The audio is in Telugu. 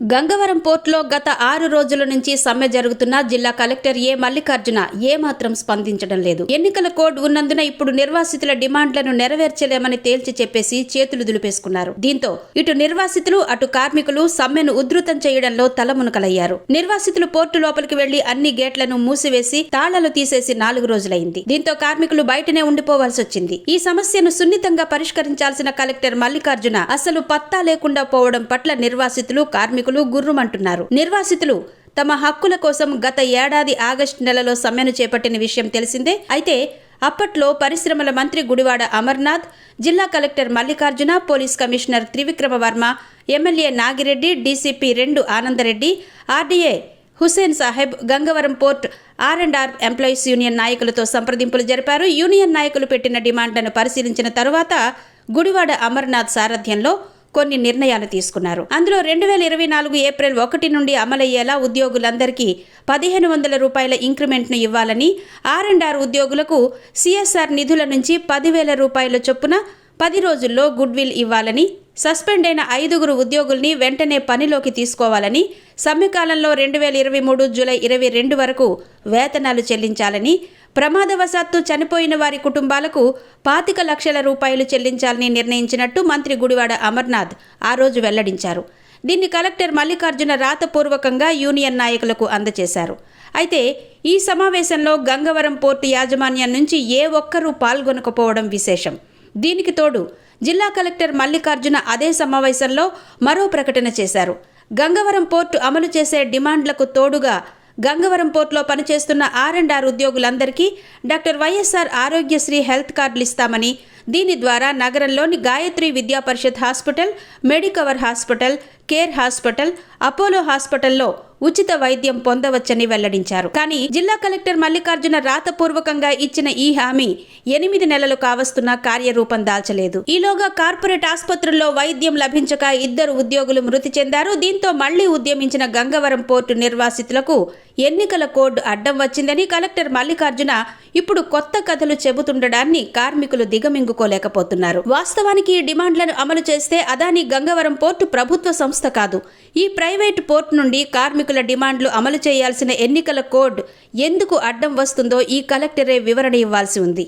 గంగవరం పోర్టులో గత ఆరు రోజుల నుంచి సమ్మె జరుగుతున్న జిల్లా కలెక్టర్ ఏ మల్లికార్జున ఏమాత్రం స్పందించడం లేదు. ఎన్నికల కోడ్ ఉన్నందున ఇప్పుడు నిర్వాసితుల డిమాండ్లను నెరవేర్చలేమని తేల్చి చెప్పేసి చేతులు దులిపేసుకున్నారు. దీంతో ఇటు నిర్వాసితులు అటు కార్మికులు సమ్మెను ఉధృతం చేయడంలో తలమునకలయ్యారు. నిర్వాసితులు పోర్టు లోపలికి వెళ్ళి అన్ని గేట్లను మూసివేసి తాళాలు తీసేసి నాలుగు రోజులైంది. దీంతో కార్మికులు బయటనే ఉండిపోవాల్సి వచ్చింది. ఈ సమస్యను సున్నితంగా పరిష్కరించాల్సిన కలెక్టర్ మల్లికార్జున అసలు పత్తా లేకుండా పోవడం పట్ల నిర్వాసితులు కార్మికులు గుర్రుమంటున్నారు. నిర్వాసితులు తమ హక్కుల కోసం గత ఏడాది ఆగస్టు నెలలో సమ్మెను చేపట్టిన విషయం తెలిసిందే. అయితే అప్పట్లో పరిశ్రమల మంత్రి గుడివాడ అమర్నాథ్ జిల్లా collector Mallikarjuna police commissioner Trivikrama Varma MLA Nagireddy DCP రెండు Anandareddy RDA Hussain Saheb Gangavaram port R and R employees union నాయకులతో సంప్రదింపులు జరిపారు. యూనియన్ నాయకులు పెట్టిన డిమాండ్లను పరిశీలించిన తరువాత గుడివాడ అమర్నాథ్ సారథ్యంలో కొన్ని నిర్ణయాలు తీసుకున్నారు. అందులో రెండు వేల ఇరవై నాలుగు ఏప్రిల్ ఒకటి నుండి అమలయ్యేలా ఉద్యోగులందరికీ పదిహేను వందల రూపాయల ఇంక్రిమెంట్ను ఇవ్వాలని ఆర్ అండ్ ఆర్ ఉద్యోగులకు సిఎస్ఆర్ నిధుల నుంచి పదివేల రూపాయల చొప్పున పది రోజుల్లో గుడ్విల్ ఇవ్వాలని సస్పెండ్ అయిన ఐదుగురు ఉద్యోగుల్ని వెంటనే పనిలోకి తీసుకోవాలని సమ్మెకాలంలో రెండు వేల ఇరవై మూడు జూలై ఇరవై రెండు వరకు వేతనాలు చెల్లించాలని ప్రమాదవశాత్తు చనిపోయిన వారి కుటుంబాలకు పాతిక లక్షల రూపాయలు చెల్లించాలని నిర్ణయించినట్టు మంత్రి గుడివాడ అమర్నాథ్ ఆ రోజు వెల్లడించారు. దీన్ని కలెక్టర్ మల్లికార్జున రాతపూర్వకంగా యూనియన్ నాయకులకు అందజేశారు అయితే ఈ సమావేశంలో గంగవరం పోర్టు యాజమాన్యం నుంచి ఏ ఒక్కరూ పాల్గొనకపోవడం విశేషం. దీనికి తోడు జిల్లా కలెక్టర్ మల్లికార్జున అదే సమావేశంలో మరో ప్రకటన చేశారు. గంగవరం పోర్టు అమలు చేసే డిమాండ్లకు తోడుగా గంగవరం పోర్టులో పనిచేస్తున్న ఆర్ అండ్ ఆర్ ఉద్యోగులందరికీ డాక్టర్ వైఎస్ఆర్ ఆరోగ్యశ్రీ హెల్త్ కార్డులు ఇస్తామని దీని ద్వారా నగరంలోని Gayatri Vidya Parishad hospital Medicover hospital Care hospital Apollo హాస్పిటల్లో ఉచిత వైద్యం పొందవచ్చని వెల్లడించారు. కానీ జిల్లా కలెక్టర్ మల్లికార్జున రాతపూర్వకంగా ఇచ్చిన ఈ హామీ ఎనిమిది నెలలు కావస్తున్నా కార్యరూపం దాల్చలేదు. ఈలోగా కార్పొరేట్ ఆసుపత్రుల్లో వైద్యం లభించక ఇద్దరు ఉద్యోగులు మృతి చెందారు. దీంతో మళ్ళీ ఉద్యమించిన గంగవరం పోర్టు నిర్వాసితులకు ఎన్నికల కోడ్ అడ్డం వచ్చిందని కలెక్టర్ మల్లికార్జున ఇప్పుడు కొత్త కథలు చెబుతుండడాన్ని కార్మికులు దిగమింగుకోలేకపోతున్నారు వాస్తవానికి ఈ డిమాండ్లను అమలు చేస్తే అదాని గంగవరం పోర్టు ప్రభుత్వ సంస్థ కాదు. ఈ ప్రైవేటు పోర్టు నుండి కార్మికుల డిమాండ్లు అమలు చేయాల్సిన ఎన్నికల కోడ్ ఎందుకు అడ్డం వస్తుందో ఈ కలెక్టరే వివరణ ఇవ్వాల్సి ఉంది.